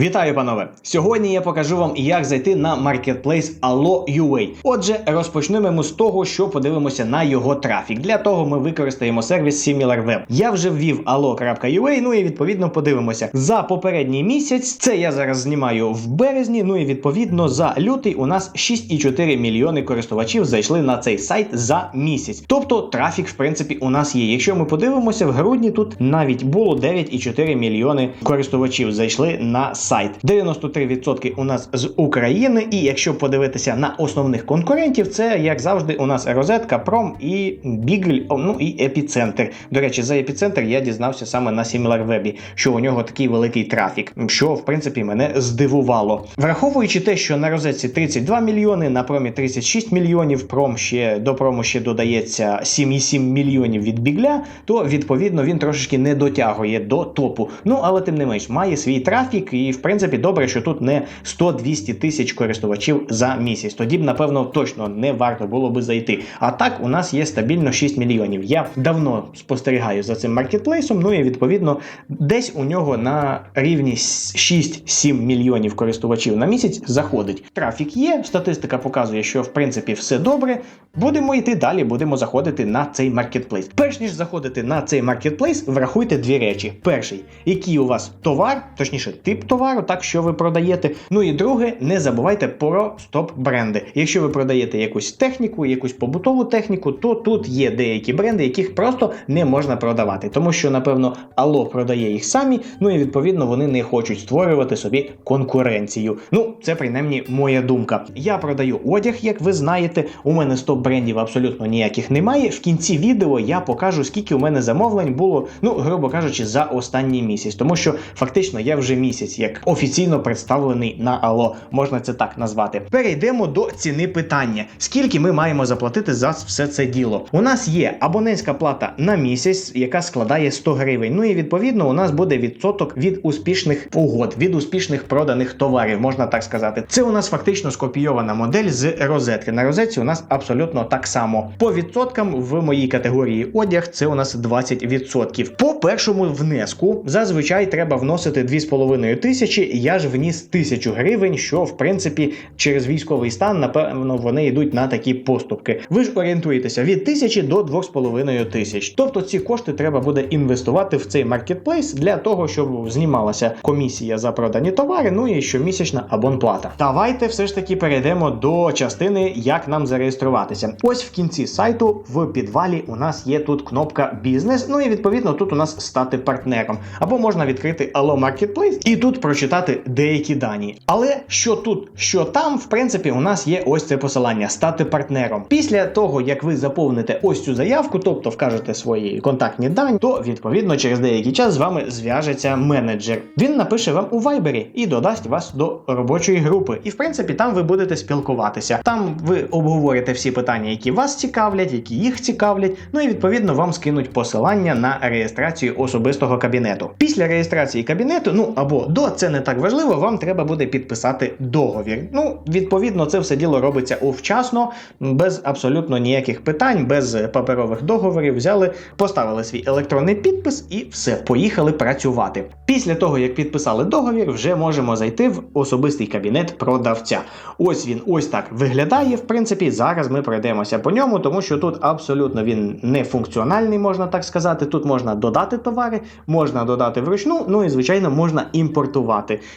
Вітаю, панове! Сьогодні я покажу вам, як зайти на маркетплейс Allo.ua. Отже, розпочнемо з того, що подивимося на його трафік. Для того ми використаємо сервіс SimilarWeb. Я вже ввів allo.ua, ну і відповідно подивимося. За попередній місяць, це я зараз знімаю в березні. Ну і відповідно за лютий у нас 6,4 мільйони користувачів зайшли на цей сайт за місяць. Тобто трафік, в принципі, у нас є. Якщо ми подивимося, в грудні тут навіть було 9,4 мільйони користувачів зайшли на сайт. 93% у нас з України. І якщо подивитися на основних конкурентів, це як завжди у нас розетка, пром і Бігль, ну і епіцентр. До речі, за епіцентр я дізнався саме на SimilarWeb, що у нього такий великий трафік, що в принципі мене здивувало. Враховуючи те, що на розетці 32 мільйони, на промі 36 мільйонів, пром ще до прому ще додається 7,7 мільйонів від бігля, то відповідно він трошечки не дотягує до топу. Ну але тим не менш має свій трафік, і в принципі добре, що тут не 100-200 тисяч користувачів за місяць. Тоді б, напевно, точно не варто було би зайти. А так у нас є стабільно 6 мільйонів. Я давно спостерігаю за цим маркетплейсом. Ну і відповідно десь у нього на рівні 6-7 мільйонів користувачів на місяць заходить. Трафік є, статистика показує, що в принципі все добре. Будемо йти далі, будемо заходити на цей маркетплейс. Перш ніж заходити на цей маркетплейс, врахуйте дві речі: перший, який у вас товар, точніше, тип товару, так що ви продаєте. Ну і друге, не забувайте про стоп-бренди. Якщо ви продаєте якусь техніку, якусь побутову техніку, то тут є деякі бренди, яких просто не можна продавати, тому що, напевно, Алло продає їх самі. Ну і відповідно вони не хочуть створювати собі конкуренцію. Ну, це принаймні моя думка. Я продаю одяг, як ви знаєте. У мене стоп брендів абсолютно ніяких немає. В кінці відео я покажу, скільки у мене замовлень було, ну грубо кажучи, за останній місяць, тому що фактично я вже місяць як офіційно представлений на Алло, можна це так назвати. Перейдемо до ціни питання: скільки ми маємо заплатити за все це діло? У нас є абонентська плата на місяць, яка складає 100 гривень. Ну і відповідно у нас буде відсоток від успішних угод, від успішних проданих товарів, можна так сказати. Це у нас фактично скопійована модель з розетки. На розетці у нас абсолютно так само. По відсоткам в моїй категорії одяг це у нас 20%. По першому внеску зазвичай треба вносити 2,5 тисячі. Я ж вніс тисячу гривень, що в принципі через військовий стан, напевно, вони йдуть на такі поступки. Ви ж орієнтуєтеся від тисячі до 2,5 тисяч. Тобто ці кошти треба буде інвестувати в цей маркетплейс для того, щоб знімалася комісія за продані товари, ну і щомісячна абонплата. Давайте все ж таки перейдемо до частини, як нам зареєструватися. Ось в кінці сайту в підвалі у нас є тут кнопка бізнес. Ну і відповідно тут у нас стати партнером. Або можна відкрити Allo Marketplace і тут прочитати деякі дані. Але що тут, що там, в принципі, у нас є ось це посилання стати партнером. Після того, як ви заповните ось цю заявку, тобто вкажете свої контактні дані, то відповідно через деякий час з вами зв'яжеться менеджер. Він напише вам у Viber і додасть вас до робочої групи. І в принципі там ви будете спілкуватися. Там ви обговорите всі питання, які вас цікавлять, які їх цікавлять. Ну і відповідно вам скинуть посилання на реєстрацію особистого кабінету. Після реєстрації кабінету, ну або до це не так важливо, вам треба буде підписати договір. Ну, відповідно, це все діло робиться овчасно, без абсолютно ніяких питань, без паперових договорів. Взяли, поставили свій електронний підпис і все, поїхали працювати. Після того, як підписали договір, вже можемо зайти в особистий кабінет продавця. Ось він ось так виглядає. В принципі, зараз ми пройдемося по ньому, тому що тут абсолютно він не функціональний, можна так сказати. Тут можна додати товари, можна додати вручну, ну і звичайно можна імпортувати.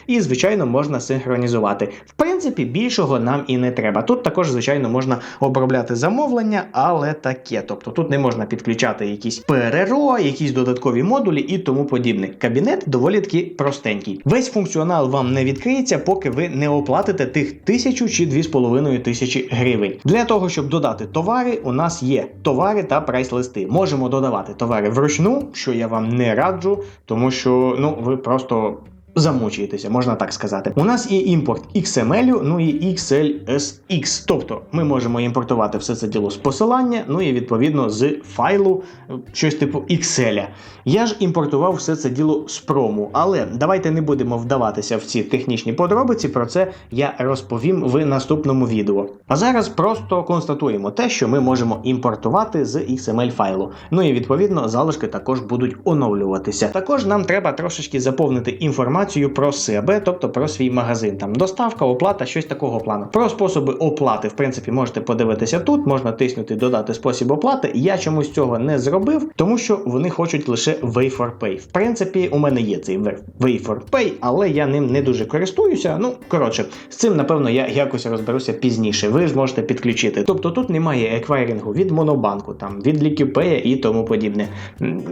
І, звичайно, можна синхронізувати. В принципі, більшого нам і не треба. Тут також, звичайно, можна обробляти замовлення, але таке. Тобто тут не можна підключати якісь ПРРО, якісь додаткові модулі і тому подібне. Кабінет доволі таки простенький. Весь функціонал вам не відкриється, поки ви не оплатите тих тисячу чи дві з половиною тисячі гривень. Для того, щоб додати товари, у нас є товари та прайс-листи. Можемо додавати товари вручну, що я вам не раджу, тому що ну ви просто. Замучуєтеся, можна так сказати. У нас є імпорт XML, ну і XLSX. Тобто ми можемо імпортувати все це діло з посилання, ну і відповідно з файлу, е, щось типу Excel. Я ж імпортував все це діло з прому, але давайте не будемо вдаватися в ці технічні подробиці. Про це я розповім в наступному відео. А зараз просто констатуємо те, що ми можемо імпортувати з XML файлу. Ну і відповідно залишки також будуть оновлюватися. Також нам треба трошечки заповнити інформацію інформацію про себе, тобто про свій магазин. Там доставка, оплата, щось такого плану. Про способи оплати, в принципі, можете подивитися тут, можна тиснути додати спосіб оплати. Я чомусь цього не зробив, тому що вони хочуть лише Way for Pay. В принципі, у мене є цей Way for Pay, але я ним не дуже користуюся. Ну, коротше, з цим, напевно, я якось розберуся пізніше. Ви зможете підключити. Тобто тут немає еквайрингу від Монобанку, там від Лікюпея і тому подібне.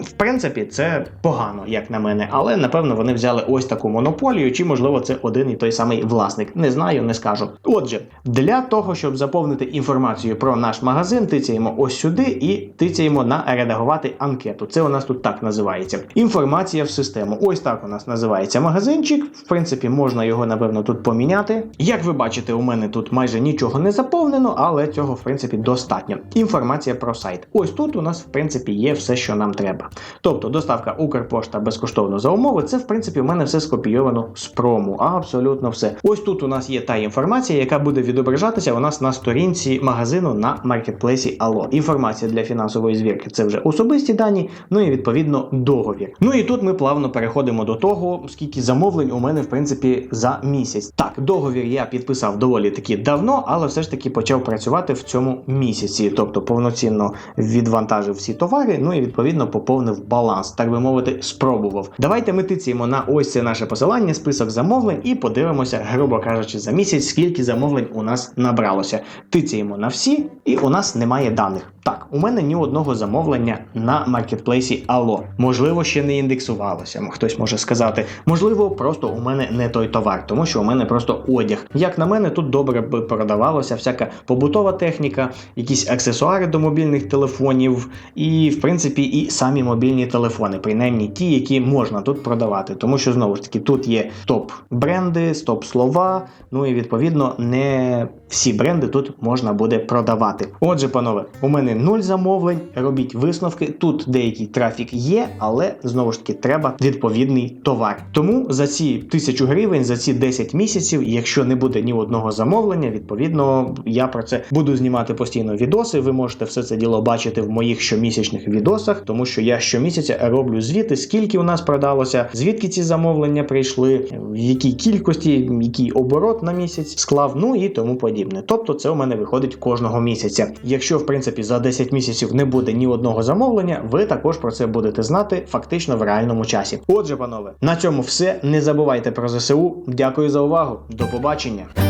В принципі, це погано, як на мене, але напевно вони взяли ось таку монополію, чи можливо це один і той самий власник. Не знаю, не скажу. Отже, для того, щоб заповнити інформацію про наш магазин, тицяємо ось сюди і тицяємо на редагувати анкету. Це у нас тут так називається. Інформація в систему. Ось так у нас називається магазинчик. В принципі, можна його напевно тут поміняти. Як ви бачите, у мене тут майже нічого не заповнено, але цього в принципі достатньо. Інформація про сайт. Ось тут у нас в принципі є все, що нам треба. Тобто доставка Укрпошта безкоштовно за умови. Це в принципі у мене все скопійовано з прому. Абсолютно все. Ось тут у нас є та інформація, яка буде відображатися у нас на сторінці магазину на маркетплейсі Алло. Інформація для фінансової звірки це вже особисті дані, ну і відповідно договір. Ну і тут ми плавно переходимо до того, скільки замовлень у мене в принципі за місяць. Так, договір я підписав доволі таки давно, але все ж таки почав працювати в цьому місяці, тобто повноцінно відвантажив всі товари, ну і відповідно поповнив баланс, так би мовити, спробував. Давайте ми тицяємо на ось це наше посилання, список замовлень, і подивимося, грубо кажучи, за місяць, скільки замовлень у нас набралося. Тицяємо на всі, і у нас немає даних. Так, у мене ні одного замовлення на маркетплейсі Алло. Можливо, ще не індексувалося. Хтось може сказати. Можливо, просто у мене не той товар, тому що у мене просто одяг. Як на мене, тут добре би продавалося всяка побутова техніка, якісь аксесуари до мобільних телефонів, і, в принципі, і самі мобільні телефони, принаймні ті, які можна тут продавати. Тому що знову ж тут є топ-бренди, топ-слова. Ну і відповідно не всі бренди тут можна буде продавати. Отже, панове, у мене нуль замовлень. Робіть висновки. Тут деякий трафік є, але знову ж таки треба відповідний товар. Тому за ці тисячу гривень, за ці 10 місяців, якщо не буде ні одного замовлення, відповідно я про це буду знімати постійно відоси. Ви можете все це діло бачити в моїх щомісячних відосах, тому що я щомісяця роблю звіти, скільки у нас продалося, звідки ці замовлення прийшли, в якій кількості, який оборот на місяць склав, ну і тому подібне. Тобто, це у мене виходить кожного місяця. Якщо в принципі за 10 місяців не буде ні одного замовлення, ви також про це будете знати фактично в реальному часі. Отже, панове, на цьому все. Не забувайте про ЗСУ. Дякую за увагу. До побачення.